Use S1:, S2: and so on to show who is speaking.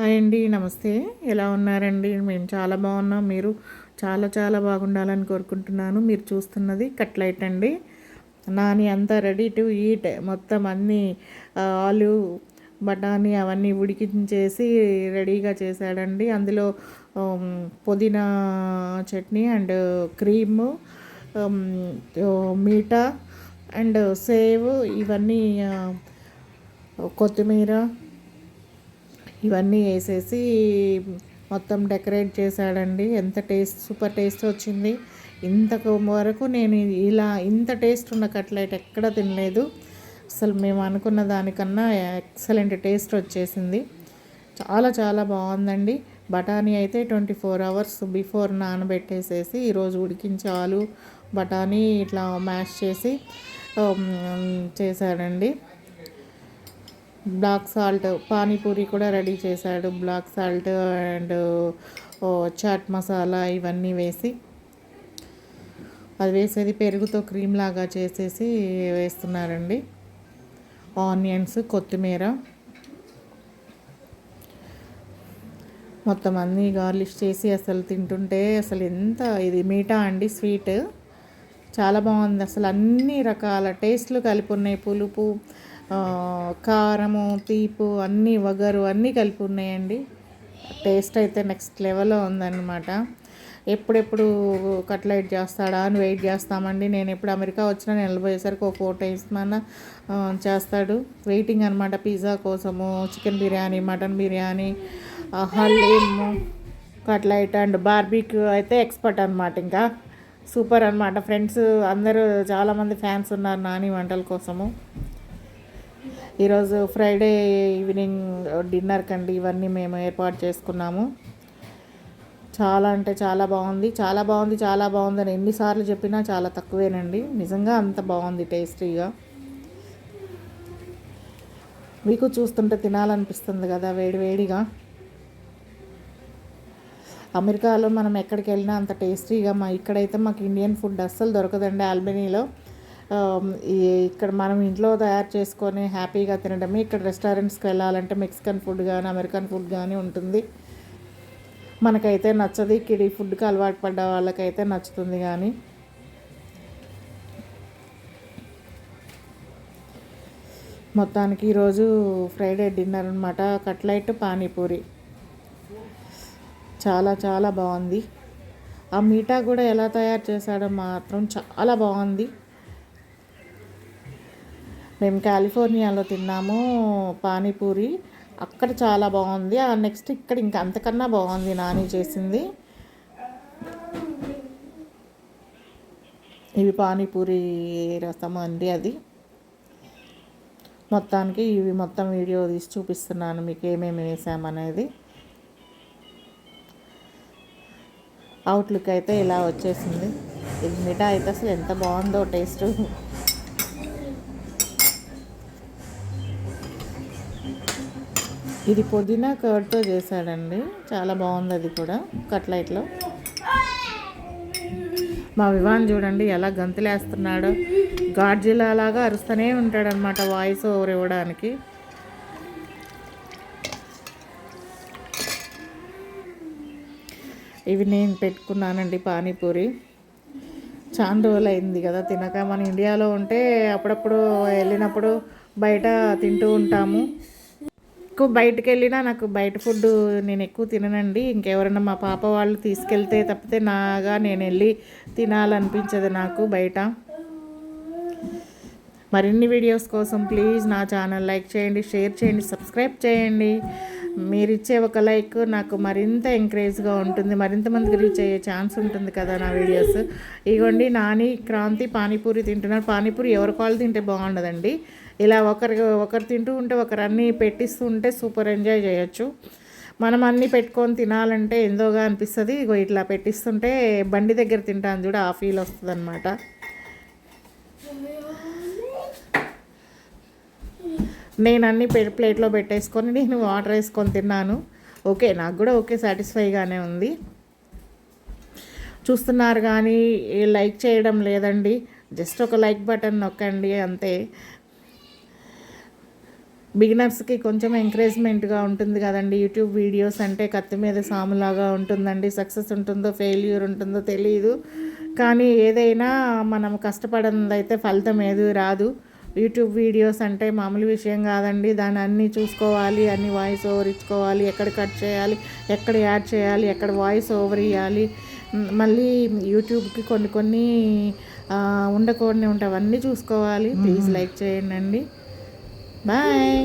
S1: Hi అండి నమస్తే. ఎలా ఉన్నారండి? మేము చాలా బాగున్నాం. మీరు చాలా చాలా బాగుండాలని కోరుకుంటున్నాను. మీరు చూస్తున్నది కట్లైట్ అండి. నాని అంతా రెడీ టు ఈట్. మొత్తం అన్నీ ఆలు బఠానీ అవన్నీ ఉడికించేసి రెడీగా చేశాడండి. అందులో పుదీనా చట్నీ అండ్ క్రీము మీఠా అండ్ సేవ్ ఇవన్నీ కొత్తిమీర ఇవన్నీ వేసేసి మొత్తం డెకరేట్ చేశాడండి. ఎంత టేస్ట్ సూపర్ టేస్ట్ వచ్చింది. ఇంతకు వరకు నేను ఇలా ఇంత టేస్ట్ ఉన్న కట్లెట్ ఎక్కడ తినలేదు. అసలు మేము అనుకున్న దానికన్నా ఎక్సలెంట్ టేస్ట్ వచ్చేసింది. చాలా చాలా బాగుందండి. బఠానీ అయితే ట్వంటీ ఫోర్ అవర్స్ బిఫోర్ నానబెట్టేసేసి ఈరోజు ఉడికించి ఆలు బఠానీ ఇట్లా మ్యాష్ చేసి చేశాడండి. బ్లాక్ సాల్ట్ పానీపూరి కూడా రెడీ చేశాడు. Black salt and chaat masala ఇవన్నీ వేసి అది వేసేది పెరుగుతో క్రీమ్ లాగా చేసేసి వేస్తున్నారండి. ఆనియన్స్ కొత్తిమీర మొత్తం అన్నీ గార్లిష్ చేసి అసలు తింటుంటే అసలు ఎంత ఇది మీఠా అండి స్వీట్. చాలా బాగుంది. అసలు అన్ని రకాల టేస్ట్లు కలిపి ఉన్నాయి. పులుపు కారము తీపు అన్నీ వగరు అన్నీ కలిపి ఉన్నాయండి. టేస్ట్ అయితే నెక్స్ట్ లెవెల్లో ఉందన్నమాట. ఎప్పుడెప్పుడు కట్లెట్ చేస్తాడా అని వెయిట్ చేస్తామండి. నేను ఎప్పుడు అమెరికా వచ్చినా నిలబోయేసరికి ఒక ఫోర్ టైమ్స్ మన చేస్తాడు. వెయిటింగ్ అనమాట పిజ్జా కోసము చికెన్ బిర్యానీ మటన్ బిర్యానీ ఆ, హలీము అండ్ బార్బీక్యూ అయితే ఎక్స్పర్ట్ అనమాట ఇంకా. సూపర్ అనమాట ఫ్రెండ్స్ అందరూ చాలామంది ఫ్యాన్స్ ఉన్నారు నాని వంటల కోసము. ఈరోజు ఫ్రైడే ఈవినింగ్ డిన్నర్ కండి ఇవన్నీ మేము ఏర్పాటు చేసుకున్నాము. చాలా అంటే చాలా బాగుంది. చాలా బాగుంది చాలా బాగుంది అని ఎన్నిసార్లు చెప్పినా చాలా తక్కువేనండి. నిజంగా అంత బాగుంది టేస్టీగా. మీకు చూస్తుంటే తినాలనిపిస్తుంది కదా వేడివేడిగా అమెరికాలో మనం ఎక్కడికి వెళ్ళినా అంత టేస్టీగా మా ఇక్కడైతే మాకు ఇండియన్ ఫుడ్ అస్సలు దొరకదండి ఆల్బనీలో. Um, ఇక్కడ మనం ఇంట్లో తయారు చేసుకొని హ్యాపీగా తినడమే. ఇక్కడ రెస్టారెంట్స్కి వెళ్ళాలంటే మెక్సికన్ ఫుడ్ కానీ అమెరికన్ ఫుడ్ కానీ ఉంటుంది. మనకైతే నచ్చదు. ఇక్కడ ఈ ఫుడ్కి అలవాటు పడ్డ వాళ్ళకైతే నచ్చుతుంది కానీ మొత్తానికి ఈరోజు ఫ్రైడే డిన్నర్ అనమాట కట్లైట్ పానీపూరి. చాలా చాలా బాగుంది. ఆ మీఠా కూడా ఎలా తయారు చేశాడో మాత్రం చాలా బాగుంది. మేము కాలిఫోర్నియాలో తిన్నాము పానీపూరి. అక్కడ చాలా బాగుంది. ఆ నెక్స్ట్ ఇక్కడ ఇంకా అంతకన్నా బాగుంది నాని చేసింది. ఇవి పానీపూరి రసం అండి అది. మొత్తానికి ఇవి మొత్తం వీడియో తీసి చూపిస్తున్నాను మీకు ఏమేమి వేసామనేది. అవుట్లుక్ అయితే ఇలా వచ్చేసింది. ఇది మిఠా అయితే అసలు ఎంత బాగుందో టేస్ట్. ఇది పుదీనా కర్డ్తో చేశాడండి. చాలా బాగుంది అది కూడా కట్లైట్లో. మా వివాన్ చూడండి ఎలా గంతులేస్తున్నాడో. గాడ్జిలా లాగా అరుస్తూనే ఉంటాడనమాట వాయిస్ ఓవర్ ఇవ్వడానికి. ఇవి నేను పెట్టుకున్నానండి పానీపూరి. చాలా రోజులు అయింది కదా తినక. మన ఇండియాలో ఉంటే అప్పుడప్పుడు వెళ్ళినప్పుడు బయట తింటూ ఉంటాము. ఎక్కువ బయటకు వెళ్ళినా నాకు బయట ఫుడ్ నేను ఎక్కువ తిననండి. ఇంకెవరైనా మా పాప వాళ్ళు తీసుకెళ్తే తప్పితే నాగా నేను వెళ్ళి తినాలనిపించదు నాకు బయట. మరిన్ని వీడియోస్ కోసం ప్లీజ్ నా ఛానల్ లైక్ చేయండి షేర్ చేయండి సబ్స్క్రైబ్ చేయండి. మీరిచ్చే ఒక లైక్ నాకు మరింత ఎంకరేజ్గా ఉంటుంది మరింత మందికి రీచ్ అయ్యే ఛాన్స్ ఉంటుంది కదా నా వీడియోస్. ఇగోండి నాని క్రాంతి పానీపూరి తింటున్నారు. పానీపూరి ఎవరి కాళ్ళు తింటే బాగుండదండి. ఇలా ఒకరు ఒకరు తింటూ ఉంటే ఒకరు అన్నీ పెట్టిస్తూ ఉంటే సూపర్ ఎంజాయ్ చేయొచ్చు. మనం అన్నీ పెట్టుకొని తినాలంటే ఎందోగా అనిపిస్తుంది. ఇగో ఇట్లా పెట్టిస్తుంటే బండి దగ్గర తింటాను చూడ ఆ ఫీల్ వస్తుంది అనమాట నేను అన్ని ప్లేట్లో పెట్టేసుకొని నేను ఆర్డర్ వేసుకొని తిన్నాను. ఓకే నాకు కూడా ఓకే సాటిస్ఫైగానే ఉంది. చూస్తున్నారు కానీ లైక్ చేయడం లేదండి. జస్ట్ ఒక లైక్ బటన్ నొక్కండి అంతే. బిగినర్స్కి కొంచెం ఎంకరేజ్మెంట్గా ఉంటుంది కదండి. యూట్యూబ్ వీడియోస్ అంటే కత్తి మీద సాములాగా ఉంటుందండి. సక్సెస్ ఉంటుందో ఫెయిల్యూర్ ఉంటుందో తెలియదు కానీ ఏదైనా మనం కష్టపడినదైతే ఫలితం ఏది రాదు. యూట్యూబ్ వీడియోస్ అంటే మామూలు విషయం కాదండి. దాన్ని అన్నీ చూసుకోవాలి అన్ని వాయిస్ ఓవర్ ఇచ్చుకోవాలి ఎక్కడ కట్ చేయాలి ఎక్కడ యాడ్ చేయాలి ఎక్కడ వాయిస్ ఓవర్ ఇవ్వాలి మళ్ళీ యూట్యూబ్కి కొన్ని కొన్ని ఉండకూడని ఉంటాయి అవన్నీ చూసుకోవాలి. ప్లీజ్ లైక్ చేయండి అండి బాయ్.